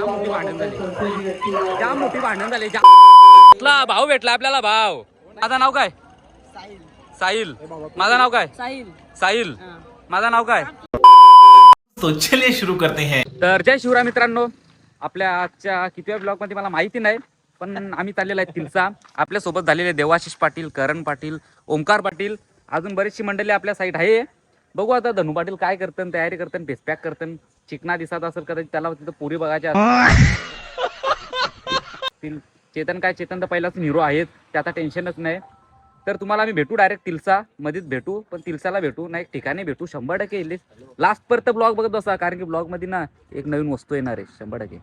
जाम मोठी भांडण झाली. जाम मोठी भांडण झाली जाम भेटला भाऊ भेटला आपल्याला भाव माझं नाव काय? साहिल. माझं नाव काय? साहिल. साहिल. माझं नाव काय? तो चलिए शुरू करते हैं. तर जय शिवराय मित्रांनो. आपल्या आजच्या कितव्या ब्लॉगमध्ये मला माहिती नाही पण आम्ही चाललेलो आहे तिलसा. आपल्यासोबत झालेले देवाशिष पाटील करण पाटील ओमकार पाटील. अजून बरीचशी मंडळी आपल्या साईड आहे. बघू आता धनु पाटील काय करतं तयारी करतं फेसपॅक करतं चिकना दिसत असेल कदाचित त्याला तिथं पुरी बघायच्या असतील. चेतन काय चेतन तर पहिलाच हिरो आहेत. त्याचा टेन्शनच नाही. तर तुम्हाला आम्ही भेटू डायरेक्ट तिलसा. मध्येच भेटू पण तिलसाला भेटू. ना एक ठिकाणी भेटू. शंभर टक्के लास्ट पर्यंत ब्लॉग बघत बसा कारण की ब्लॉगमध्ये ना एक नवीन वस्तू येणार आहे. शंभर टक्के.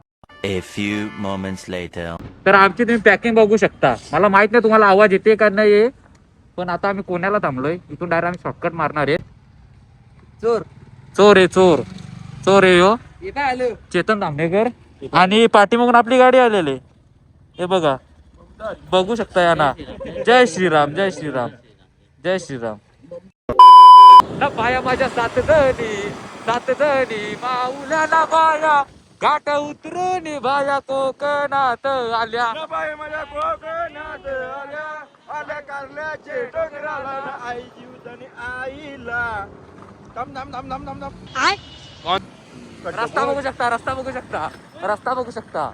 A few moments later. तर आमची तुम्ही पॅकिंग बघू शकता. मला माहीत नाही तुम्हाला आवाज येते का नाही. पण आता आम्ही कोण्याला थांबलोय? इथून डायरेक्ट आम्ही शॉर्टकट मारणार आहे. चोर. चोर आहे चोर. चोर आहे यो हे काय आलं? चेतन धामणेकर. आणि पाठीमागून आपली गाडी आलेली आहे. हे बघा. बघू शकता या ना. जय श्रीराम जय श्रीराम. जय श्रीराम. ना पाया माझ्या सात धनी सात धनी माऊल्या ना बाया घाट उतरून बाया कोकणात आल्या. रस्ता बघू शकता रस्ता बघू शकता. रस्ता बघू शकता.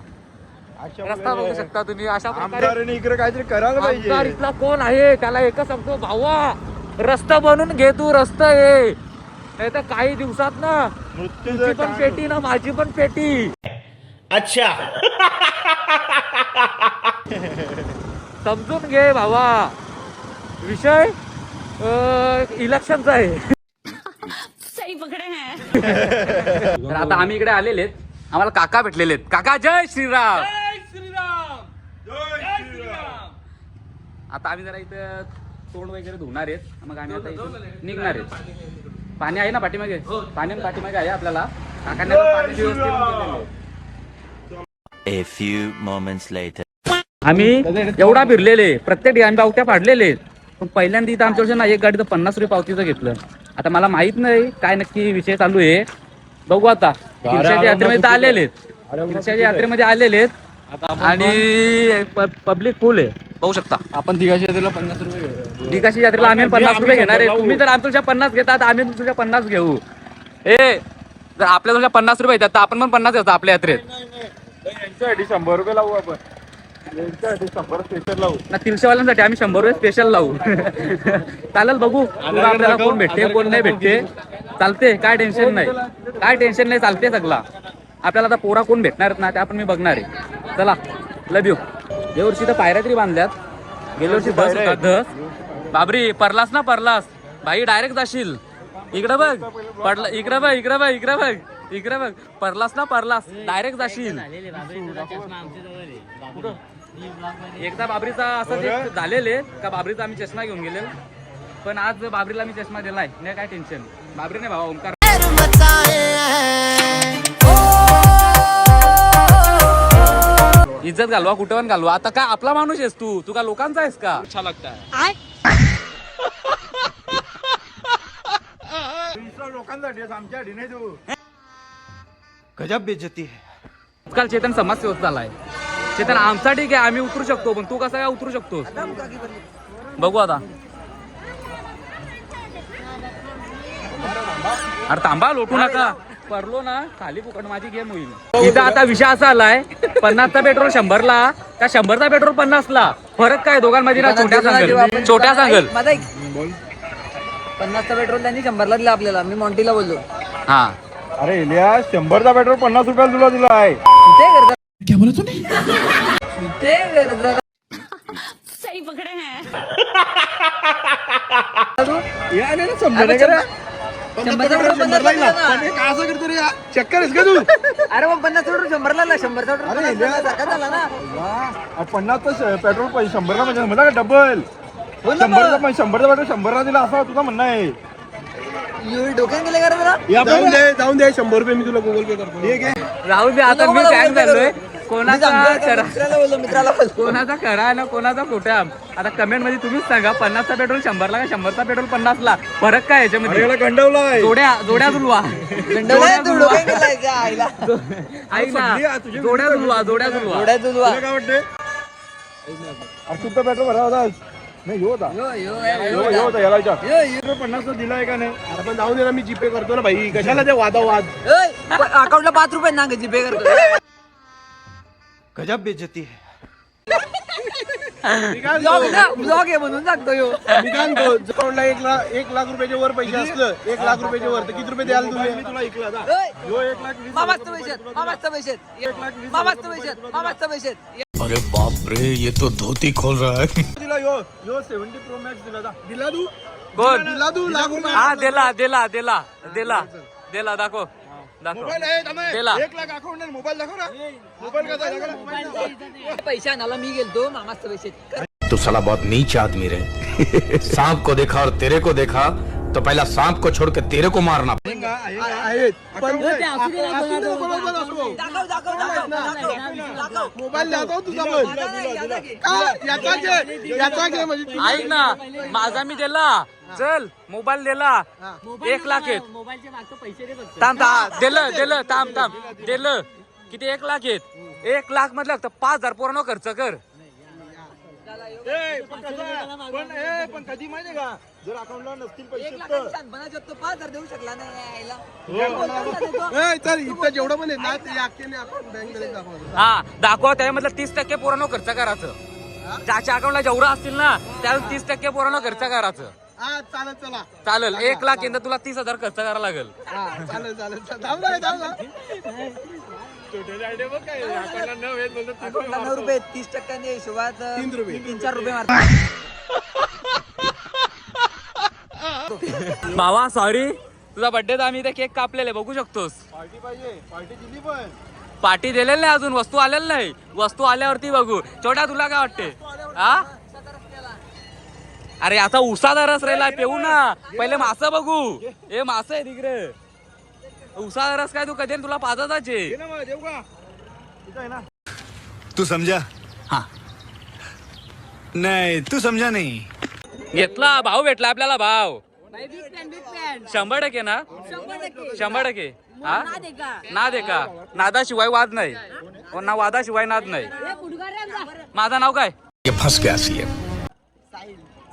रस्ता बघू शकता तुम्ही. अशा प्रकारे इकडे काहीतरी करायला आमदार पाहिजे. इथला कोण आहे? त्याला एकच सांगतो भावा रस्ता बनवून घे तू रस्ता ये. नाही तर काही दिवसात ना तुझी पण पेटी ना माझी पण पेटी. अच्छा. समजून घे भावा. विषय इलेक्शनचा आहे. तर आता आम्ही इकडे आलेले आहेत. आम्हाला काका भेटलेले आहेत. काका जय श्रीराम! आता आम्ही जरा इथं तोंड वगैरे धुणार आहेत. मग आम्ही आता निघणार आहेत. पाणी आहे ना पाठीमागे? पाणी पाठीमागे आहे आपल्याला. काकांनी पाणी व्यवस्थित केलेलं आहे. A few moments later. आम्ही एवढा फिरलेले प्रत्येक ठिकाणी पावत्या पाडलेले. आहेत. पण पहिल्यांदा इथं आमच्याकडे ना एक गाडी तर पन्नास रुपये पावतीचं घेतलं. आता मला माहीत नाही काय नक्की विषय चालू आहे. बघू आता. तिरशाच्या यात्रेमध्ये तर आलेले आहेत. यात्रेमध्ये आलेले आहेत. आणि पब्लिक फुल आहे. पाहू शकता. आपण तिघाशी यात्रेला पन्नास रुपये. निकाशी यात्रेला आम्ही पन्नास रुपये घेणार आहे. तुम्ही जर आमच्या पन्नास घेतात आम्ही तुमच्या पन्नास घेऊ. ए जर आपल्या तुमच्या पन्नास रुपये येतात तर आपण पण पन्नास घेतो आपल्या यात्रेत. शंभर रुपये लावू आपण. शंभर स्पेशल लावू ना तीनशेवाल्यांसाठी आम्ही शंभर रुपये स्पेशल लावू. चालेल बघू. तुला आपल्याला कोण भेटते कोण नाही भेटते. चालते काय टेन्शन नाही. काय टेन्शन नाही चालते सगळा. आपल्याला आता पोरा कोण भेटणार आहेत ना त्या आपण मी बघणार आहे. चला लव यू या वर्षी तर पायऱ्या तरी बांधल्यात. गेल्या वर्षी धस होता धस. बाबरी परलास ना परलास. भाई डायरेक्ट जाशील. इकडं बघ. पडला इकडं बघ इकडं बघ इकडं बघ. इकडं बघ. परलास ना परलास. डायरेक्ट जाशील. एकदा बाबरीचा असं एक झालेले का बाबरीचा आम्ही चष्मा घेऊन गेले पण आज बाबरीला मी चष्मा दिलाय नाही काय टेन्शन बाबरी नाही भावा ओंकार. इज्जत घालवा कुठं पण घालवा. आता काय आपला माणूस आहेस तू? तू का लोकांचा आहेस का? अच्छा लागता लोकांसाठी तू. गजब बेजती है आजकाल चेतन समाजसेवक झालाय. चेतन आमचा ठीक आहे आम्ही उतरू शकतो पण तू कसा काय उतरू शकतोस? बघू आता. अरे थांबा लोटू नका. पडलो ना खाली फुकट माझी गेम होईल. इथं आता विषय असा आलाय पन्नासचा पेट्रोल शंभरला का शंभरचा पेट्रोल पन्नासला? फरक काय? दोघांमध्ये ना छोट्या सांगल. छोट्या सांगल. पन्नासचा पेट्रोल त्यांनी शंभरला दिला आपल्याला. मी मॉन्टीला बोललो. हा. अरे इलियास शंभरचा पेट्रोल पन्नास रुपयाला तुला दिला आहे क्या बोला तूने? सही पकड़े हैं। दिला ना. असं करतो रे चक्कर आहेस का तू अरे मग पन्नास शंभरला झाला ना। वा, पन्नास तर पेट्रोल पाहिजे शंभरला म्हणजे म्हणा का डबल. हो ना शंभरचा पण शंभरचा पेट्रोल शंभरला दिला असं तुझं म्हणणं आहे. डोक्यात गेले का रे जरा जाऊन दे जाऊन दे शंभर रुपये मी तुला गुगल पे करतो. ठीक आहे राहू दे आता मी झालोय कोणाचा? खरा मित्राला कोणाचा खरा आहे ना कोणाचा खोटा आता कमेंटमध्ये तुम्हीच सांगा पन्नासचा पेट्रोल शंभरला का शंभरचा पेट्रोल पन्नासला? फरक काय याच्यामध्ये? गंडवलाय. जोड्या जोड्या ऐक ना जोड्या जुलवा जोड्या काय वाटते तुमचा पेट्रोल भरा होता नाही होता. यो होता याला विचार. पन्नास दिलाय का नाही? अरे पण जाऊ दे ना मी जीपे करतो ना भाई. कशाला ते वादा वाद? अकाउंटला पाच रुपये ना जीपे करतो गजब बेइज्जती है। ब्लॉग ब्लॉग आहे म्हणून सांगतो यो. एक लाख एक लाख रुपयाच्या वर पैसे असलं एक लाख रुपयाच्या वर तर किती रुपये द्याल तुम्ही? मी तुला ऐकलं आता ओय, ह्यो एक लाख वीस मामाचं पैसे मामाचं पैसे मामाचं पैसे मामाचं पैसे अरे बाप रे ये तो धोती खोल रहा है। दिला ह्यो ह्यो सेव्हन्टी प्रो मॅक्स दिला जा. दिला तू? कोण? दिला तू? लाख रुपये हा दिला दिला दिला दिला दिला दाखव. मोबाईल आहे थांबे. दिला. एक लाख अकाउंट आहे मोबाईल दाखव ना मोबाईल कसा आहे? दाखव ना. पैसे आणायला मी गेलतो मामाचं पैसे तू साला बहुत नीच आदमी रे सांप को देखा और तेरे को देखा तो पहला सांप को छोड़ के तेरे को मारना। दे मोबाईल दाखव तुझा? याचा घे म्हणजे ऐक ना माझा मी दिला। चल मोबाईल दिला। एक लाख आहेत थांब थांब. दिलं दिलं थांब थांब. दिलं किती? एक लाख आहेत एक लाख मधलं पाच हजार पोरांनो खर्च कर. ए, पण कसं आहे? पण ए, पण कधी माहितीये का? जर अकाउंटला नसतील पैसे एक तर. लाखाची बनायचं होतं, पाच हजार देऊ शकला नाही यायला. ए, चल इथं जेवढं पण आहे ना ते अख्खेने अकाउंट बँक दाखवतो हा दाखव त्यामधलं तीस टक्के पोरांनो खर्च करायचं. ज्याच्या अकाउंटला जेवढं असतील ना त्या तीस टक्के पोरांनो खर्च करायचं. हा चालेल चला. चालेल एक लाख यंदा तुला तीस हजार खर्च करायला लागेल. हा चालेल चालेल. चल, थांब ना, थांब ना. अकाउंटला नऊ रुपये तीस टक्क्यांनी हिशोबात तीन रुपये. तीन चार रुपये भावा सॉरी तुझा बर्थडे आम्ही इथे केक कापलेले बघू शकतोस. पार्टी पाहिजे. पार्टी दिली पण. पार्टी दिलेली नाही अजून वस्तू आलेली नाही. वस्तू आल्यावरती बघू. छोट्या तुला काय वाटते? हा अरे आता उसाचा रस राहिला पेऊ ना. पहिले मासं बघू. हे मास आहे तिकडे उसाचा रस काय तू कधी तुला ना इथं आहे ना. तू समझा हाँ. नहीं तू समझा नहीं. घेतला भाव भेटला आपल्याला भाव. शंभर टक्के ना? शंभर टक्के. हा? नाद आहे का? नादाशिवाय वाद नाही. हो ना वादाशिवाय नाद नाही. माझं नाव काय? ये फंस गया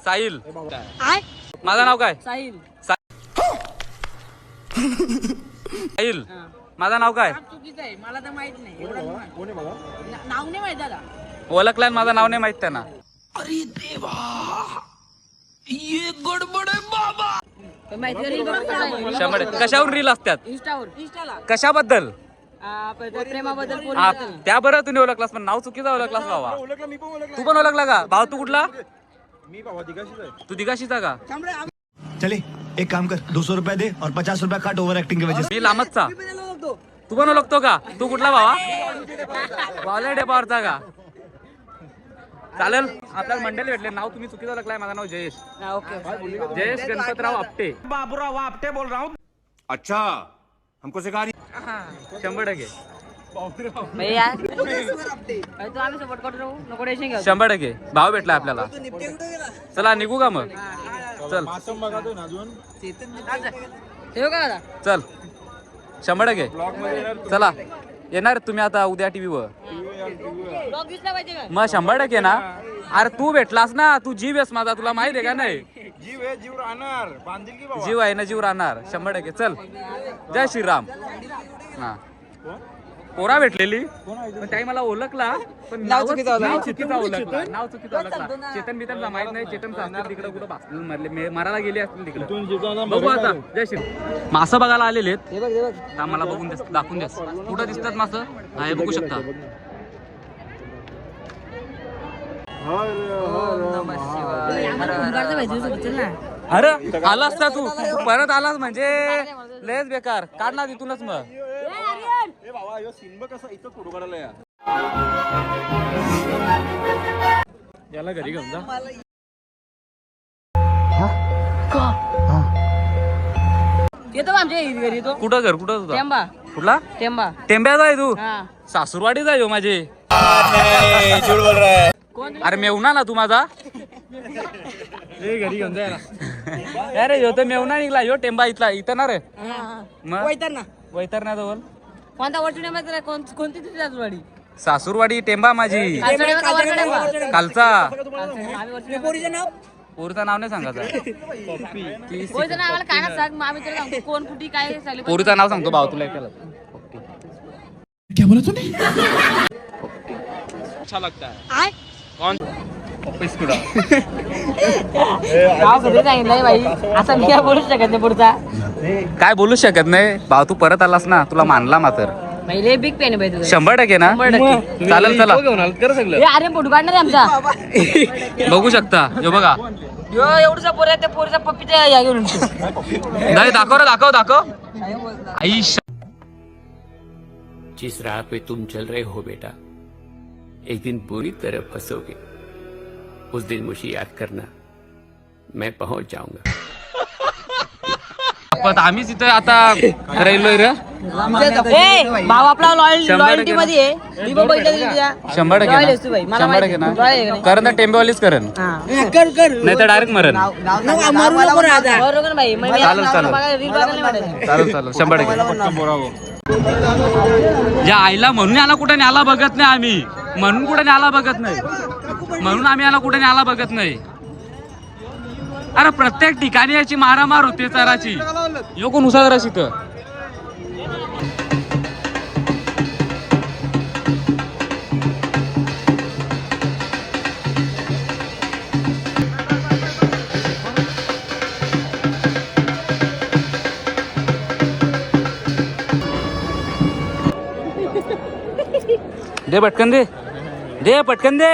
साहिल. माझं नाव काय? साहिल. साहिल माझं नाव काय? चुकीचं आहे. मला तर माहीत नाही. ना- नाव नाही माहीत दादा. ओळखलाय आणि माझं नाव नाही माहीत त्यांना. माहिती रील बघतो शंभर कशावर रील असतात? इंस्टावर इंस्टाला कशाबद्दल? प्रेमाबद्दल हा. त्या बरं तुम्ही ओळखलास पण नाव चुकीचं ओळखलास बाबा ओळखला मी पण ओळखला. तू पण ओळखला का? भाव तू कुठला? मी बाबा दिगाशीच आहे. तू दिगाशीचा का? चले. एक काम कर दो सौ रुपया दे और पचास रुपया काट ओवर एक्टिंग की वजह से. मी लांबचा तू पण ओळखतो का? तू कुठला भावा? वाले डेपावरचा का? चालेल आपल्याला मंडळी भेटले. नाव तुम्ही चुकीचं ओळखलाय माझं नाव जयेश. ओके. जयेश गणपतराव आपटे. अच्छा हमको सिखा रही शंभर टक्के. भैया अरे तू आम्ही सपोर्ट करतो राहू. टेन्शन घ्या शंभर टक्के. भाव भेटला आपल्याला. चला निघू का मग? चल. मासम बघा ना अजून? ठेव का दादा. चल. शंभर टक्के. ब्लॉगमध्ये येणार तू. चला. येणार तुम्ही आता उद्या टीव्हीवर. ब्लॉग दिसला पाहिजे का? मग शंभर टक्के ना. अरे तू भेटलास ना. तू जीव आहेस माझा. तुला माहीत आहे का नाही? जीव आहे जीव राहणार. बांधील की बाबा? जीव आहे ना जीव राहणार. शंभर टक्के. चल. जय श्रीराम. हा. पोरा भेटलेली. पण त्याही मला ओळखला. पण नाव चुकीचं ओळखलं. नाव चुकीचं ओळखला. नाव चुकीचं ओळखला. चेतन बितन माहीत नाही. चेतन तिकडे कुठं भासलेलं मरले. मरायला गेले असतील तिकडे. बघू आता. जय श्री मासं बघायला आलेले आहेत. हे बघ हे बघ. हा, मला बघून दिस दाखवून द्या कुठं दिसतात मासं? हा बघू शकता. अरे आला असता तू? तू परत आलास म्हणजे? लयच बेकार. काढ ना तिथूनच मग. ए बाबा ह्यो सीन बघ कसा इथं फोटो काढायला या? याला घरी घेऊन जा. येतो का आमच्या घरी येतो? कुठं घर? कुठं तुझा टेंबा. टेंबा कुठला? टेंबा. टेंब्याचा आहे तू. हा. सासूरवाडी जाय माझे. झूठ बोल रहा है अरे मेवना ना तू माझा. घरी घेऊन जायला अरे ह्यो तर मेवना निघला. ह्यो टेंबा इथला. इथं ना रे. मग? वैतरणा. वैतरण्या जवळ. कोणता तर कोण कोणती तुझी सासुरवाडी? सासूरवाडी टेंबा माझी. कालचा. पोरीचं नाव? नाही. सांगायचं. पोरीचं नाव आम्हाला काय ना सांग. मग आम्ही तुला सांगतो कोण कुठे काय चालू पोरीचं नाव सांगतो भाऊ तुला एकट्याला. अच्छा लगता है। कौन असं मी काय बोलू शकत नाही पुढचा. काय बोलू शकत नाही? भाऊ तू परत आलास ना तुला मानला मात्र. पहिले बिग पेन बाई तुझं. शंभर टक्के ना. चालेल चला. कर सगळं. ए, अरे काढणार आहे आमचा. बघू शकता. हे बघा. यो पोर आहे त्या पोरीचा पप्पीच्या या घेऊन येतो. नाही दाखव रे दाखव दाखव. आई श- जिस राह पे तुम चल रहे हो बेटा एक दिन बुरी तरह फंसोगे। उस दिन मुझे याद करना। मैं पहुंच जाऊंगा। पण आम्हीच इथं आता राहिलोय रे. ए भाव आपला लॉयल शंभर लॉयल्टी टक्के मध्ये आहे मी पण बघितलं की तुझ्या. शंभर टक्के आहेस तू बाई. ना मला शंभर माहिती. टक्के Loyal आहे का ना नाही? करण तर करण नाही तर डायरेक्ट मरण बरोबर बाई मग मी चालेल, आता चालेल. बघा, reel बघायला नाही वाटत. चालेल चालेल. शंभर टक्के. ज्या आईला म्हणून याला कुठे न्याला बघत नाही आम्ही. म्हणून कुठे न्याला बघत नाही. म्हणून आम्ही याला कुठे न्याला बघत नाही. अरे प्रत्येक ठिकाणी याची मारामार होते चराची. यो कोण जरा सिथं दे पटकन दे. दे पटकन दे.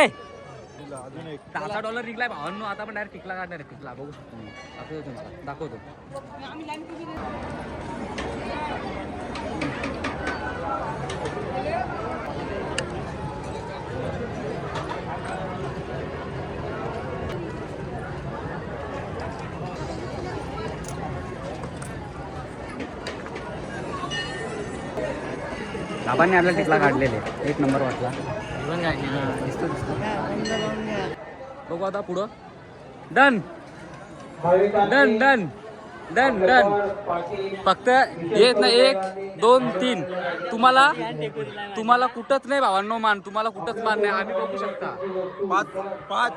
सहा डॉलर निघलाय भावांनो आता पण डायरेक्ट टिकला काढणार आहे. टिकला बघू शकतो दाखवतो. बाबांनी आपल्याला टिकला काढलेले. एक नंबर वाटला. दिसतो दिसतो. बघू आता पुढं. Done. Done done. Done done. फक्त एक ना एक दोन तीन. तुम्हाला तुम्हाला कुठंच नाही भावांनो मान. तुम्हाला कुठंच मान नाही. आम्ही बघू शकता. पाच पाच.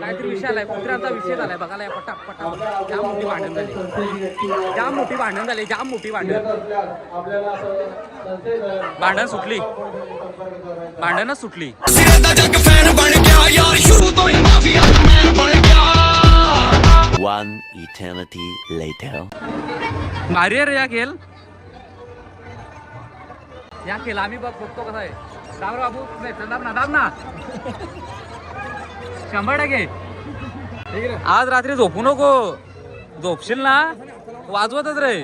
काहीतरी विषय आलाय कुत्र्याचा विषय झालाय बघायला या पटा पटा जाम मोठी भांडण झाली. जाम मोठी भांडण झाली जाम मोठी भांडण. भांडण सुटली. भांडणच सुटली. One eternity later. भारी रे या खेळ या खेळ आम्ही बघ बघतो कसा आहे. दाब बाबू दाब ना दाब ना शंभर टक्के. आज रात्री झोपू नको. झोपशील ना? वाजवतच रे.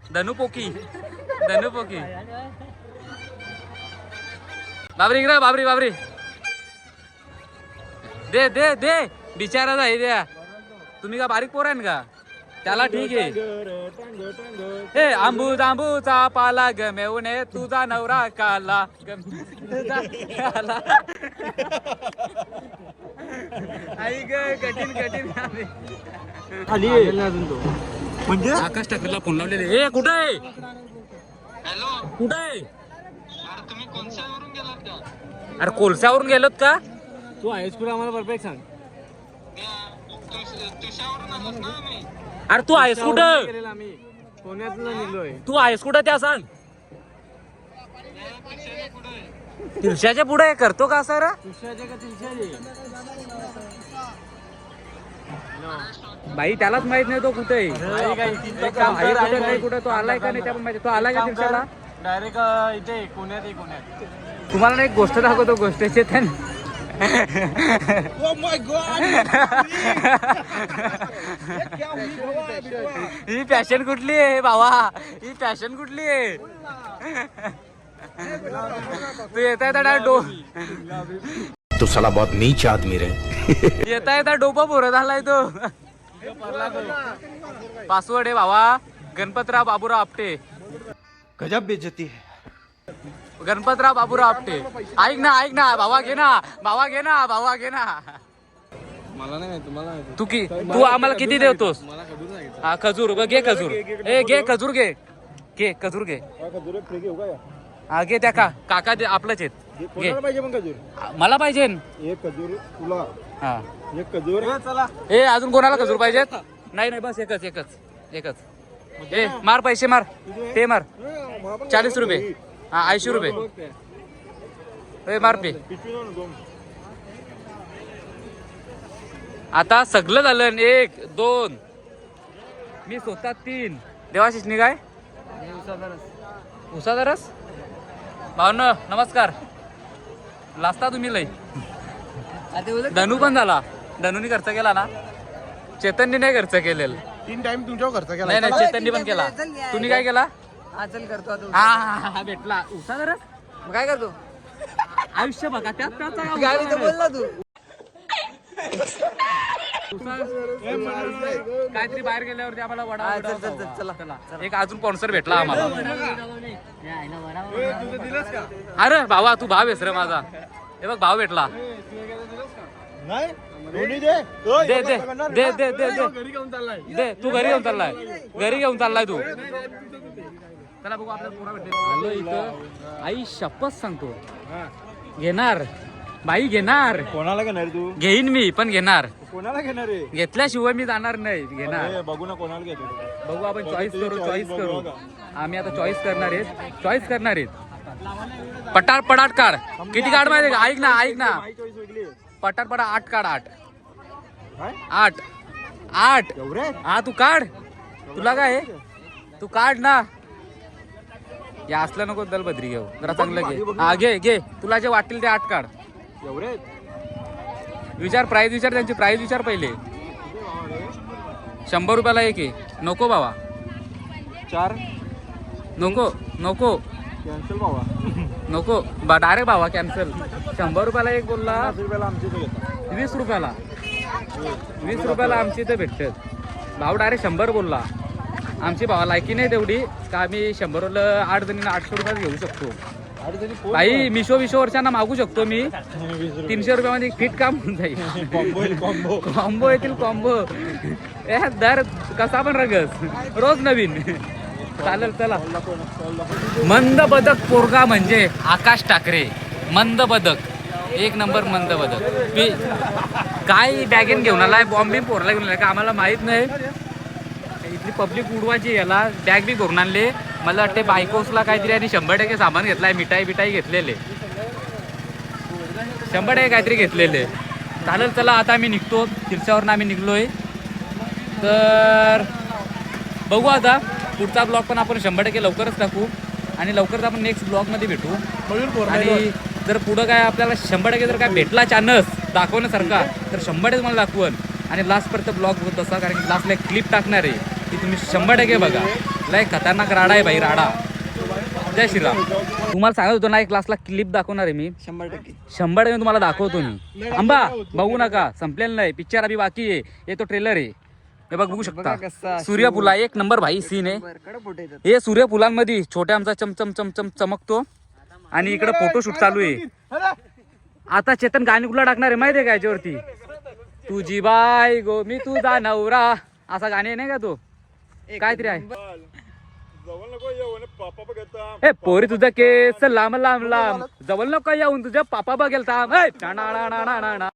धनु पोकी. धनु पोकी. बाबरी इकडे बाबरी बाबरी. दे दे दे. बिचारा जाई द्या. तुम्ही का बारीक पोर आहे का? त्याला ठीक आहे. ए आंबू जांबूचा पाला गमेवणे तुझा नवरा काला. आई ग कठीण कठीण खाली म्हणजे? आकाश ठाकरेला फोन लावलेले. ए कुठे आहे? कुठे आहे? अरे कोलसावरून गेलोत का? तू हायस्कूल आम्हाला परफेक्ट सांग. अरे तू आहेस कुठं? गेलेला आम्ही. पुण्यातला निघलोय. तू आहेस कुठं त्या सांग. तिरशाच्या पुढे करतो का सर का भाई त्यालाच माहीत नाही तो कुठे आहे. कुठे नाही कुठे? तो आलाय का नाही त्या पण माहिती तो आलाय का तिरशाला डायरेक्ट इथे आहे तुम्हाला ना एक गोष्ट दाखवतो गोष्ट चेतन ही फॅशन कुठली आहे भावा? ही फॅशन कुठली आहे? तू येता येता डो तू साला बहुत नीच आदमी रे. येता येता डोपा पोरत आलाय तो. पासवर्ड आहे भावा. गणपतराव बाबूराव आपटे. गजब बेइज्जती है। गणपतराव बाबूराव आपटे. ऐक ना ऐक ना भावा घे ना भावा घे ना भावा घे ना. मला नाही माहिती तू की तू आम्हाला किती देतोस? हा खजूर बघ घे खजूर. ए घे खजूर. घे. घे खजूर घे. हा घे त्या का काका दे आपलंच आहेत. घे पाहिजे पण खजूर? मला पाहिजे. एक खजूर तुला. हा. एक खजूर. चला. ए अजून कोणाला खजूर पाहिजेत नाही नाही बस एकच एकच एकच. ए मार पैसे मार. ते मार. चाळीस रुपये. हा ऐंशी रुपये. ए मार पे आता सगळं झालं एक दोन. मी स्वतः तीन. देवाशीष निघाय? उसादरस. भावन नमस्कार. लाजता तुम्ही लई. धनू पण झाला. धनूनी खर्च केला ना. चेतननी नाही खर्च केलेला. तीन टाइम तुमच्यावर खर्च केला. नाही नाही चेतननी पण केला. तुम्ही काय केला? हा चल करतो आता हा हा, हा भेटला. उसादरस मग काय करतो? आयुष्य बघा त्यात त्याचा काय गाडी तर उसादरस? बोल ना तू. उसा- काहीतरी बाहेर गेल्यावरती आम्हाला वडा हा, वडा चल, चल, चल. चला, चला. एक अजून स्पॉन्सर भेटला आम्हाला. तुझं दिलंस का? अरे भावा तू भाव आहेस रे माझा. हे बघ भाव भेटला. नाही. दोन्ही दे. दे दे दे दे दे दे. घरी घेऊन चाललाय. दे तू घरी घेऊन चाललाय. घरी घेऊन चाललाय तू. चला बघू आपल्याला पुरा भेटेल आलो इथं. आई शपथ सांगतो. घेणार. बाई घेणार. कोणाला घेणार तू? घेईन मी पण घेणार. कोणाला घेणार आहे? घेतल्याशिवाय मी जाणार नाही. घेणार. बघू ना कोणाला घेतो बघू आपण चॉईस करू चॉईस करू. आम्ही आता चॉईस करणार आहेत. चॉईस करणार आहेत. पटाट पटाट काढ. किती काढ माहिती का? ऐक ना ऐक ना. माझी चॉईस वेगळी आहे. पटाट पटाट आठ काढ आठ. काय? आठ. आठ. एवढे? हा तू काढ. तुला काय आहे? तू काढ ना. या असलं नको दलबद्री घेऊ. जरा चांगलं घे. हा घे घे. तुला जे वाटेल ते आठ काढ. एवढे? विचार प्राईज विचार त्यांची प्राईज विचार पहिले. शंभर रुपयाला एक आहे. नको बाबा. चार? नको नको. कॅन्सल बाबा. नको. बा डायरेक्ट भावा कॅन्सल शंभर रुपयाला एक बोलला. पाच रुपयाला घेतात वीस रुपयाला. वीस रुपयाला आमची इथे भेटतात. भाव डायरेक्ट शंभर बोलला. आमची भावा लायकी नाही तेवढी. का आम्ही शंभरला आठ जणींना आठशे रुपयात घेऊ शकतो. भाई मिशो विशो वर्षांना मागू शकतो मी. तीनशे रुपयामध्ये फिट काम होऊन जाईल. कॉम्बो येतील कॉम्बो ए दर कसा पण रगस. रोज नवीन. चालेल चला. मंद बदक पोरगा म्हणजे आकाश ठाकरे. मंद बदक. एक नंबर मंद बदक. मी काय बॅगेन घेऊन आलाय? बॉम्बे पोरला घेऊन आलाय का? आम्हाला माहीत नाही. इथली पब्लिक उडवायची याला बॅग बी भरून आणले. मला वाटते बायकोसला काहीतरी आणि शंभर टक्के सामान घेतलाय मिठाई बिठाई घेतलेले. शंभर टक्के काहीतरी घेतलेले. चालेल चला आता आम्ही निघतो. तिरच्यावरनं आम्ही निघलोय. तर बघू आता. पुढचा ब्लॉग पण आपण शंभर टक्के लवकरच टाकू. आणि लवकरच आपण नेक्स्ट ब्लॉगमध्ये भेटू. आणि जर पुढं काय आपल्याला शंभर टक्के जर काय भेटला चान्स दाखवण्यासारखा तर शंभर टक्के मला दाखवण आणि लास्टपर्यंत ब्लॉग होत तसा कारण की लास्टला एक क्लिप टाकणार आहे. ती तुम्ही शंभर टक्के बघा. लय खतरनाक राडा आहे भाई राडा. जय श्रीराम. तुम्हाला सांगत होतो ना एक क्लासला क्लिप दाखवणार आहे मी. शंभर टक्के. शंभर टक्के तुम्हाला दाखवतो मी. आंबा बघू नका. संपलेलं नाही. पिक्चर अभि बाकी आहे. हे तो ट्रेलर आहे. हे बघ बघू शकता. सूर्यफुला एक नंबर भाई सीन आहे. हे सूर्यफुलांमध्ये छोट्या आमचा चमचम चमचम चमकतो. आणि इकडे फोटोशूट चालू आहे. आता चेतन गाणी कुठला टाकणार आहे माहिती आहे का याच्यावरती? तुझी बाय गो मी तुझा नवरा. असा गाणे नाही का तो? काहीतरी आहे. जवळ नको येऊ पापा बघता हे पोरी तुझं केस लांब लांब लांब. जवळ नको येऊन तुझ्या पापा बघेल थांब. हे, ना, ना, ना, ना, ना, ना.